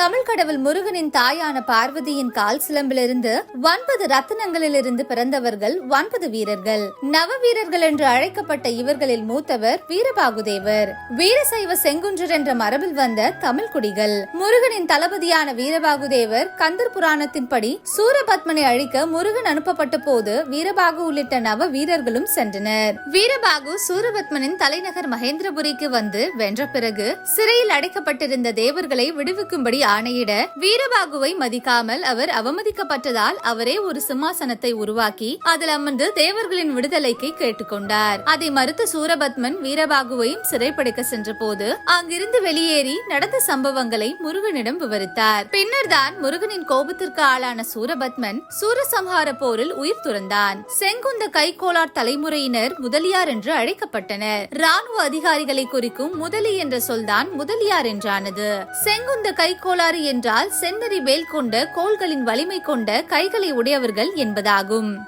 தமிழ் கடவுள் முருகனின் தாயான பார்வதியின் கால் சிலம்பிலிருந்து ஒன்பது ரத்தினங்களிலிருந்து பிறந்தவர்கள் ஒன்பது வீரர்கள். நவ வீரர்கள் என்று அழைக்கப்பட்ட இவர்களில் மூத்தவர் வீரபாகுதேவர். வீரசைவ செங்குன்றர் என்ற மரபில் வந்த தமிழ் குடிகள். முருகனின் தளபதியான வீரபாகுதேவர் கந்தர் புராணத்தின்படி சூரபத்மனை அழிக்க முருகன் அனுப்பப்பட்ட போது வீரபாகு உள்ளிட்ட நவ வீரர்களும் சென்றனர். வீரபாகு சூரபத்மனின் தலைநகர் மகேந்திரபுரிக்கு வந்து வென்ற பிறகு சிறையில் அடைக்கப்பட்டிருந்த தேவர்களை விடுவிக்கும்படி ஆணையிட வீரபாகுவை மதிக்காமல் அவர் அவமதிக்கப்பட்டதால் அவரே ஒரு சிம்மாசனத்தை உருவாக்கி அதில் அமர்ந்து தேவர்களின் விடுதலைக்கு கேட்டுக்கொண்டார். அதை மறுத்து சூரபத்மன் வீரபாகுவையும் சிறைப்படைக்க சென்ற போது அங்கிருந்து வெளியேறி நடந்த சம்பவங்களை முருகனிடம் விவரித்தார். பின்னர் தான் முருகனின் கோபத்திற்கு ஆளான சூரபத்மன் சூரசம்ஹார போரில் உயிர் துறந்தான். செங்குந்த கைகோளார் தலைமுறையினர் முதலியார் என்று அழைக்கப்பட்டனர். ராணுவ அதிகாரிகளை குறிக்கும் முதலி என்ற சொல்தான் முதலியார் என்றானது. செங்குந்த கோளாறு என்றால் செந்நெறி வேல் கொண்ட கோள்களின் வலிமை கொண்ட கைகளை உடையவர்கள் என்பதாகும்.